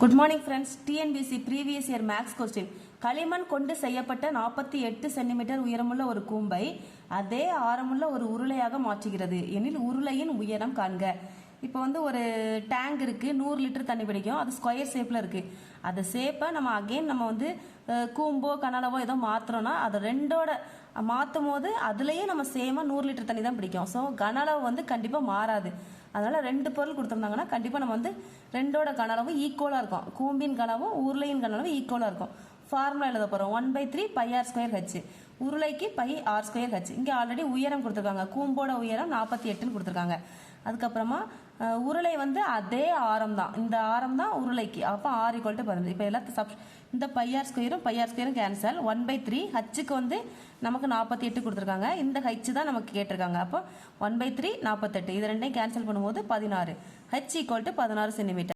Good morning friends TNPC previous year maths question களிமண் கொண்டு செய்யப்பட்ட நாற்பத்தி எட்டு சென்டிமீட்டர் உயரமுள்ள ஒரு கூம்பை அதே ஆரமுள்ள ஒரு உருளையாக மாற்றுகிறது. எனில் உருளையின் உயரம் காண்க. இப்போ வந்து ஒரு டேங்க் இருக்குது நூறு லிட்டர் தண்ணி பிடிக்கும். அது ஸ்கொயர் ஷேப்பில் இருக்குது அந்த ஷேப்பை நம்ம அகெயின் நம்ம வந்து கூம்போ கனலவோ ஏதோ மாற்றுறோன்னா அதை ரெண்டோட மாற்றும் போது அதுலேயே நம்ம சேமாக நூறு லிட்டர் தண்ணி தான் பிடிக்கும். ஸோ கனளவு வந்து கண்டிப்பாக மாறாது. அதனால் ரெண்டு பொருள் கொடுத்துருந்தாங்கன்னா கண்டிப்பாக நம்ம வந்து ரெண்டோட கனளவும் ஈக்குவலாக இருக்கும். கூம்பின் கனவும் உருளையின் கனளவும் ஈக்குவலாக இருக்கும். ஃபார்முலா எழுத போகிறோம் one by three pi r square h உருளைக்கு pi r square h இங்கே ஆல்ரெடி உயரம் கொடுத்துருக்காங்க. கூம்போட உயரம் நாற்பத்தி எட்டுன்னு கொடுத்துருக்காங்க. அதுக்கப்புறமா உருளை வந்து அதே ஆரம் தான். இந்த ஆரம் தான் உருளைக்கு. அப்போ ஆர் ஈக்குவல் டு பதினஞ்சு. இப்போ எல்லாத்தையும் சப் இந்த பையார் ஸ்கொயரும் பையார் ஸ்கொயரும் கேன்சல் ஒன் பை த்ரீ ஹச்சுக்கு வந்து நமக்கு நாற்பத்தி எட்டு கொடுத்துருக்காங்க. இந்த ஹச்சு தான் நமக்கு கேட்டிருக்காங்க. அப்போ ஒன் பை த்ரீ நாற்பத்தெட்டு இது ரெண்டையும் கேன்சல் பண்ணும்போது பதினாறு. ஹச் ஈக்குவல் டு பதினாறு சென்டிமீட்டர்